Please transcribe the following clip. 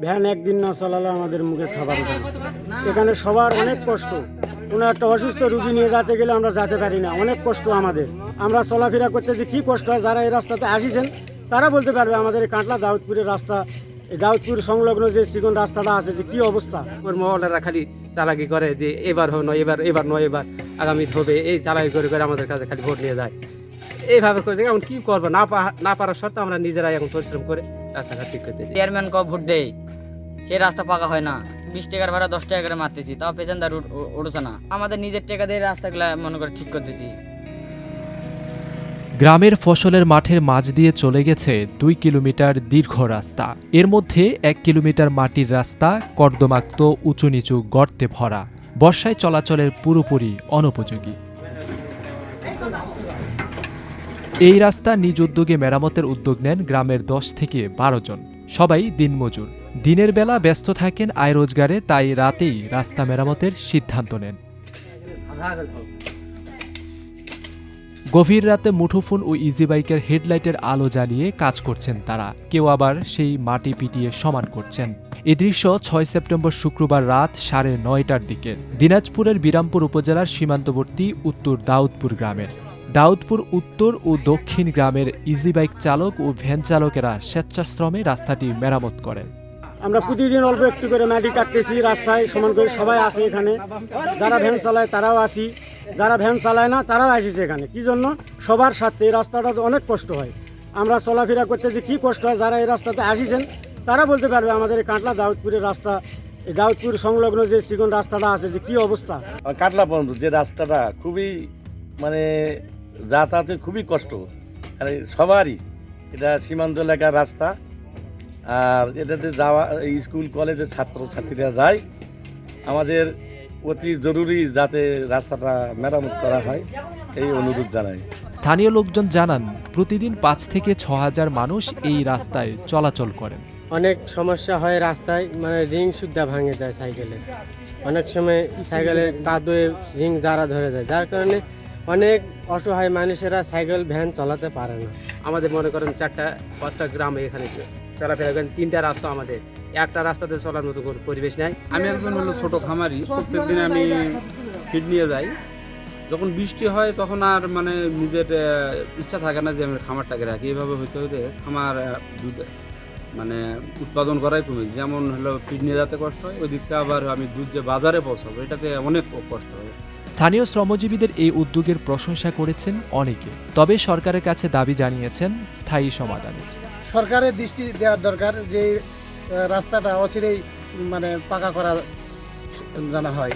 Van একদিন না চলালে আমাদের মুখে খাবার এখানে সবার অনেক কষ্ট। কোনো একটা অসুস্থ রুগী নিয়ে যেতে গেলে আমরা যেতে পারি না। অনেক কষ্ট আমাদের। আমরা চলাফেরা করতে যে কী কষ্ট হয়, যারা এই রাস্তাতে আসিছেন, তারা বলতে পারবে আমাদের এই কাঁটলা দাউদপুরের রাস্তা, এই দাউদপুর সংলগ্ন যে চিকন রাস্তাটা আছে, যে কী অবস্থা? ওর মহলেরা খালি চালাকি করে যে এবার হয় নয় এবার এবার নয়, এবার আগামী হবে, এই চালাকি করে করে আমাদের কাছে খালি ভোট নিয়ে যায়। এইভাবে করে এখন কি করব? না পা- না পারার সত্ত্বেও আমরা নিজেরাই এখন পরিশ্রম করে রাস্তাঘাট ঠিক করতেছি। চেয়ারম্যান ক ভোট দেয় সে রাস্তা পাকা হয় না। বিশ টাকার ভাড়া দশ টাকা করে মারতেছি। তাও উ- উঠছে না। আমাদের নিজের টাকা দিয়ে রাস্তাগুলা মনে করে ঠিক করতেছি। গ্রামের ফসলের মাঠের মাঝ দিয়ে চলে গেছে দুই কিলোমিটার দীর্ঘ রাস্তা। এর মধ্যে এক কিলোমিটার মাটির রাস্তা কর্দমাক্ত উঁচু নিচু গর্তে ভরা। বর্ষায় চলাচলের পুরোপুরি অনুপযোগী। এই রাস্তা নিজ উদ্যোগে মেরামতের উদ্যোগ নেন গ্রামের দশ থেকে বারো জন। সবাই দিনমজুর। দিনের বেলা ব্যস্ত থাকেন আয় রোজগারে, তাই রাতেই রাস্তা মেরামতের সিদ্ধান্ত নেন। গভীর রাতে মুঠোফোন ও ইজি বাইকের হেডলাইটের আলো জ্বালিয়ে কাজ করছেন তারা। কেউ আবার সেই মাটি পিটিয়ে সমান করছেন। এ দৃশ্য ছয় সেপ্টেম্বর শুক্রবার রাত সাড়ে নয়টার দিকে। দিনাজপুরের বিরামপুর উপজেলার সীমান্তবর্তী উত্তর দাউদপুর গ্রামের। দাউদপুর উত্তর ও দক্ষিণ গ্রামের ইজি বাইক চালক ও ভ্যান চালকেরা স্বেচ্ছাশ্রমে রাস্তাটি মেরামত করেন। আমরা প্রতিদিন অল্প একটু করে মাটি কাটতেছি রাস্তায় সমান করে সবাই আসে এখানে। যারা ভ্যান চালায় তারাও আসি। যারা ভ্যান চালায় না তারাও আসিছে এখানে। কি জন্য? সবার সাথে এই রাস্তাটা তো অনেক কষ্ট হয়। আমরা চলাফেরা করতে যে কী কষ্ট হয় যারা এই রাস্তাতে আসিছেন তারা বলতে পারবে আমাদের এই কাঁটলা দাউদপুরের রাস্তা এই দাউদপুর সংলগ্ন যে চিকন রাস্তাটা আছে যে কী অবস্থা? কাটলা পর্যন্ত যে রাস্তাটা খুবই মানে যাতায়াতে খুবই কষ্ট। আর সবারই। এটা সীমান্ত এলাকার রাস্তা। আর এটাতে যাওয়া স্কুল কলেজে ছাত্র ছাত্রীরা যায়। আমাদের অতি জরুরি যাতে রাস্তাটা মেরামত করা হয় এই অনুরোধ জানাই। স্থানীয় লোকজন জানান প্রতিদিন পাঁচ থেকে ছ হাজার মানুষ এই রাস্তায় চলাচল করেন। অনেক সমস্যা হয় রাস্তায় মানে রিং সুদ্ধা ভাঙে যায় সাইকেলে। অনেক সময় সাইকেলের কাদুয়ে রিং জারা ধরে যায় যার কারণে অনেক অসহায় মানুষেরা সাইকেল, ভ্যান চালাতে পারে না। আমাদের মনে করেন চারটা, পাঁচটা গ্রামে এখানে চলাফেরা করেন, তিনটা রাস্তা আমাদের। একটা রাস্তাতে চলার মতো পরিবেশ নাই। আমি একজন হলো ছোট খামারি প্রত্যেকদিন আমি ফিড নিয়ে যাই। যখন বৃষ্টি হয় তখন আর মানে নিজের ইচ্ছা থাকে না যে আমি খামারটাকে রাখি। এইভাবে হইতে হইতে খামার দুধ মানে উৎপাদন করাই কমে যেমন হলো ফিড নিয়ে যেতে কষ্ট হয়, ওই দিকটা আবার আমি দুধ যে বাজারে পৌঁছাবো, এটাতে অনেক কষ্ট হয়। স্থানীয় শ্রমজীবীদের এই উদ্যোগের প্রশংসা করেছেন অনেকে। তবে সরকারের কাছে দাবি জানিয়েছেন স্থায়ী সমাধানের। সরকারের দৃষ্টি দেওয়ার দরকার যে রাস্তাটা অচিরেই মানে পাকা করা জানা হয়।